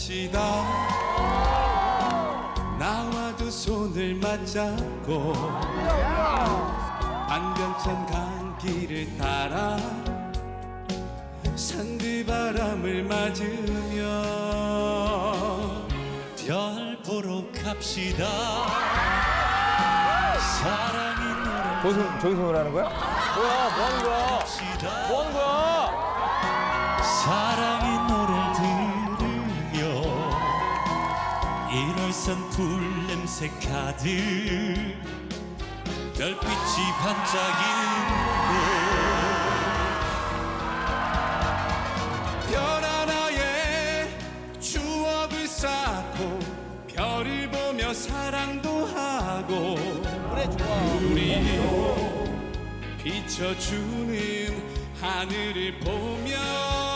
별 보러 갑시다 나와도 손을 맞잡고 안병천 강길을 따라 산들바람을 맞으며 별 보러 갑시다 사랑이 노래 저기서, 저기서 뭐라는 거야? 뭐야, 뭐 하는 거야? 뭐 하는 거야? 사랑 1월산 풀냄새 가득 별빛이 반짝이는 곳 별 하나에 추억을 쌓고 별을 보며 사랑도 하고. 우리 비춰주는 하늘을 보며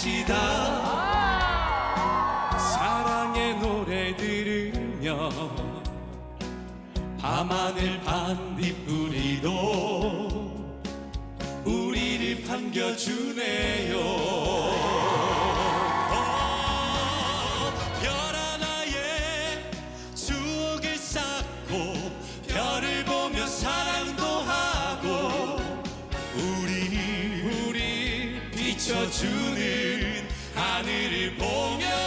갑시다. 사랑의 노래 들으며 밤하늘 반딧불이도 우리를 반겨주네요. 어, 비춰주는 하늘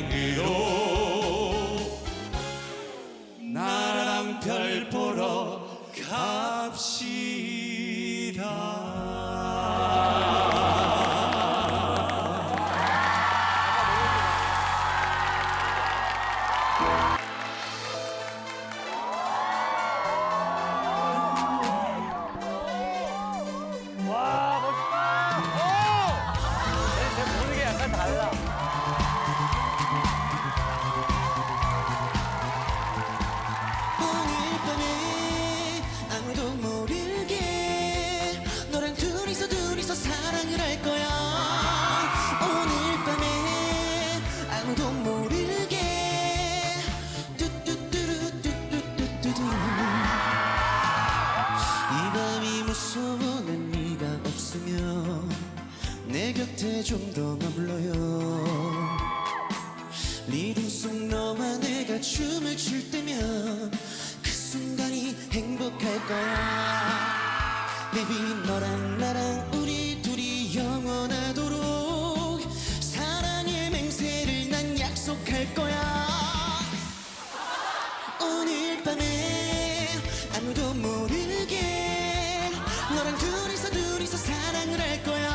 영향으로 나랑 별 보러 갑시다 Baby 너랑 나랑 우리 둘이 영원하도록 사랑의 맹세를 난 약속할 거야. 오늘 밤에 아무도 모르게 너랑 둘이서 둘이서 사랑을 할 거야.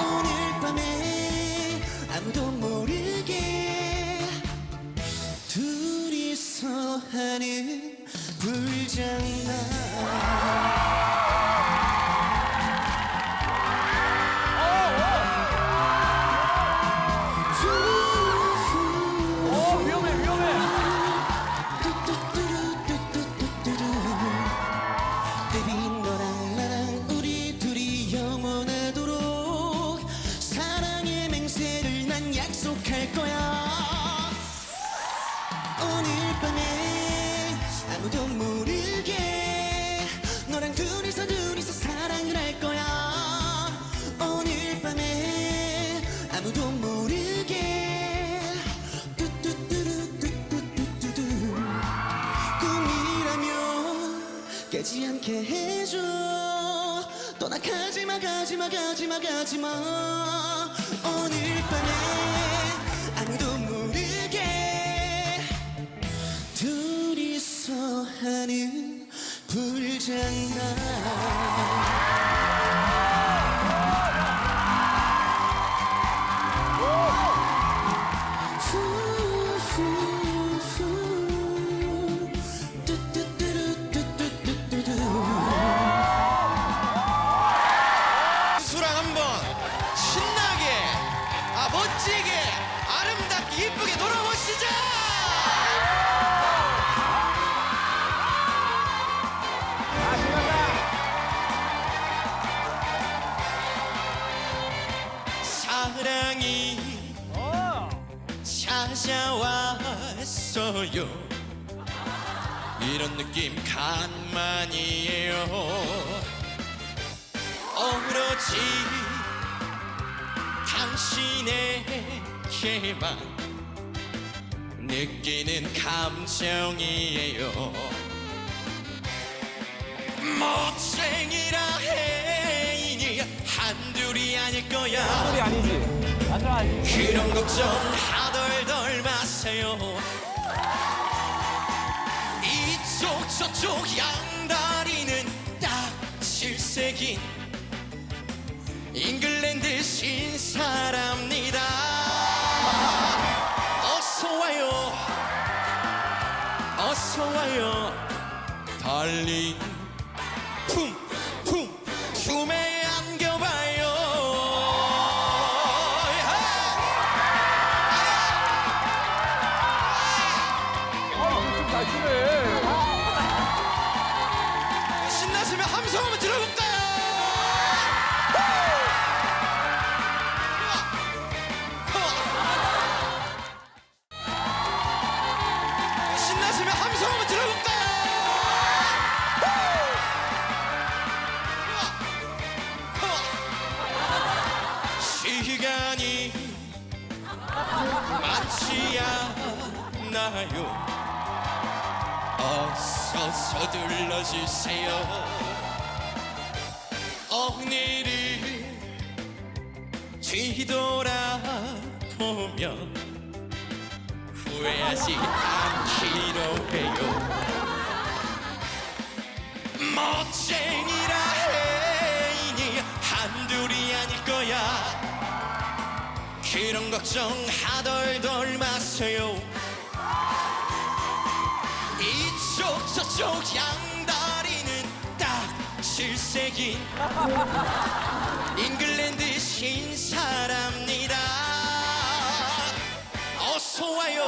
오늘 밤에 아무도 모르게 둘이서 하는 불장난 하지 마. 오늘 밤에 아무도 모르게 둘이서 하는 불장난. 당신에게만 느끼는 감정이에요. 멋쟁이라 해이니 한둘이 아닐 거야. 소리 아니지. 아니지. 그런 걱정 하덜덜 마세요. 이쪽 저쪽 양다리는 딱 실색인 잉글랜드 신사랍 와요. 달리 서둘러 주세요. 오늘을 뒤돌아보며 후회하지 않기로 해요. 멋쟁이라 해이니 한둘이 아닐 거야. 그런 걱정 하덜덜 마세요. 이쪽 저쪽 양 1세기 잉글랜드 신사랍니다. 어서와요.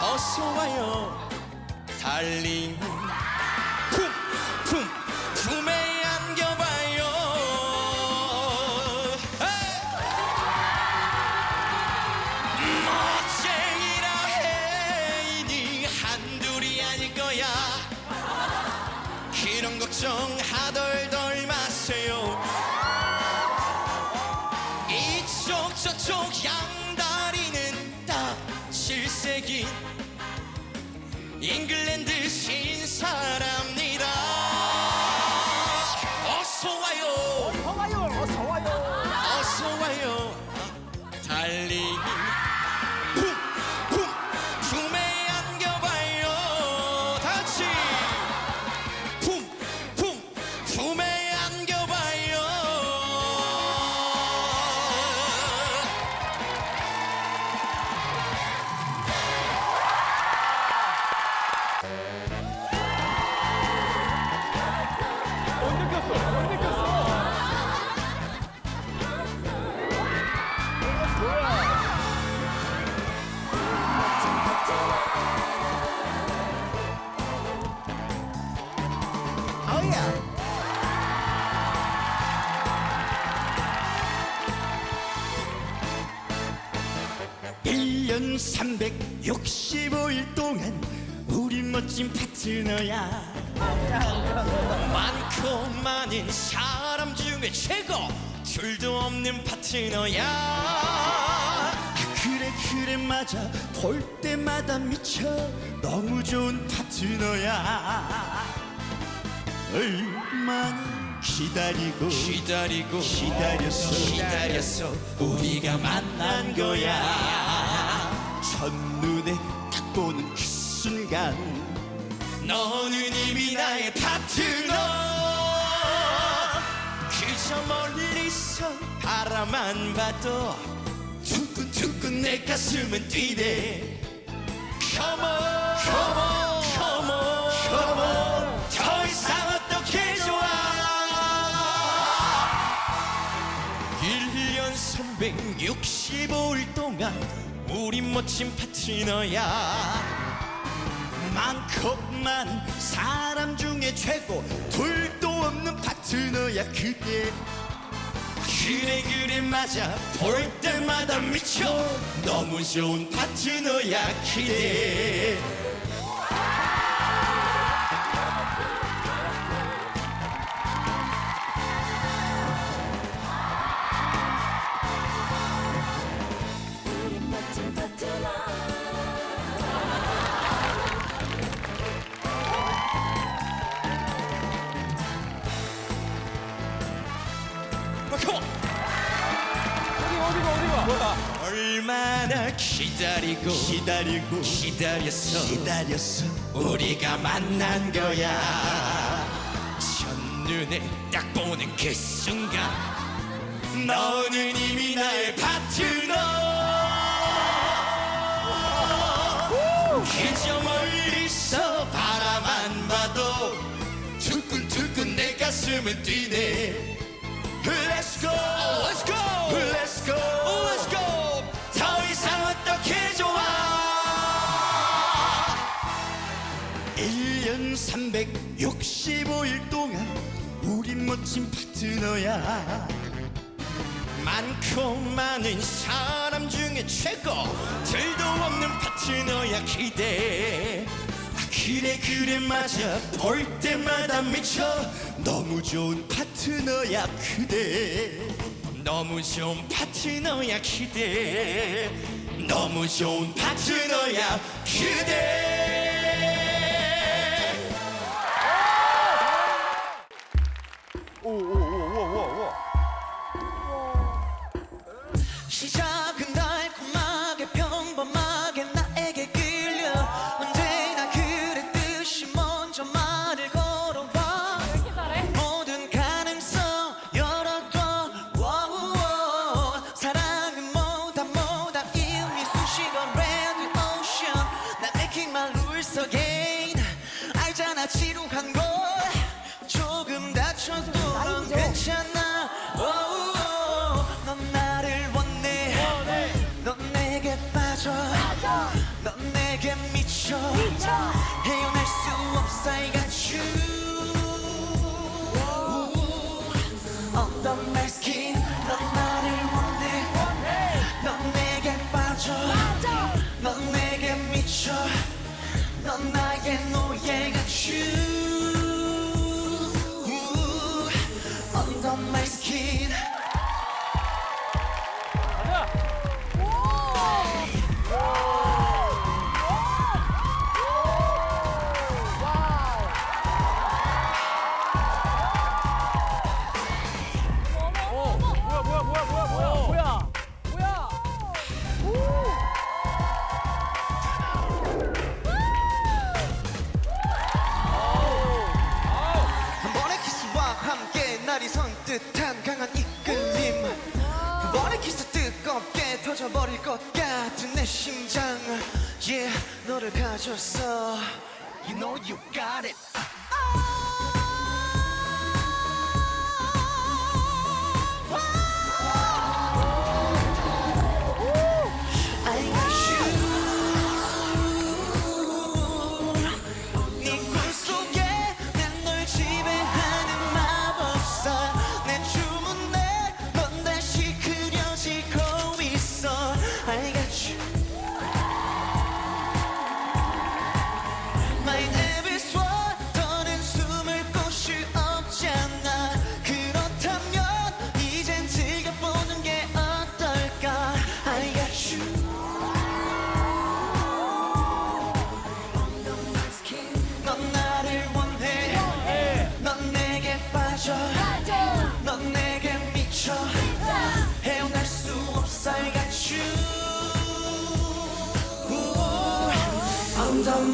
어서와요. 달링. 저쪽 양다리는 딱 실색인 잉글랜드 신사랍 365일 동안 우리 멋진 파트너야. 많고 많은 사람 중에 최고 둘도 없는 파트너야. 그래 그래 맞아. 볼 때마다 미쳐. 너무 좋은 파트너야. 얼마나 기다리고 기다리고 기다렸어. 기다렸어. 우리가 만난 거야 첫눈에 딱 보는 그 순간 너는 이미 나의 파트너. 그저 멀리서 바라만 봐도 두근두근 내 가슴은 뛰네. Come on, come on, come on, come on. 더 이상 어떻게 좋아? 1년 365일 동안 우리 멋진 파트너야. 많고 많은 사람 중에 최고 둘도 없는 파트너야 그대 그래 그래 맞아. 볼 때마다 미쳐. 너무 좋은 파트너야 기대 기다리고 기다리고 기다렸어. 기다렸어. 우리가 만난 거야. 첫눈에 딱 보는 그 순간 너는 이미 나의 파트너. 그저 멀리서 바라만 봐도 두근두근 내 가슴은 뛰네. Let's go 365일 동안 우린 멋진 파트너야. 많고 많은 사람 중에 최고 들도 없는 파트너야 기대. 아, 그래 그래 맞아. 볼 때마다 미쳐. 너무 좋은 파트너야 그대. 너무 좋은 파트너야 기대. 너무 좋은 파트너야 그대 지루한 걸 조금 다쳐도 넌 괜찮아. 워우워. 넌 나를 원해. 넌 내게 빠져. 넌 내게 미쳐. 헤어날 수 없어 I got you Under my skin 넌 나를 원해. 넌 내게 빠져. 넌 내게 미쳐. 넌 나의 노예 got 가졌어 You know you got it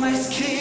My skin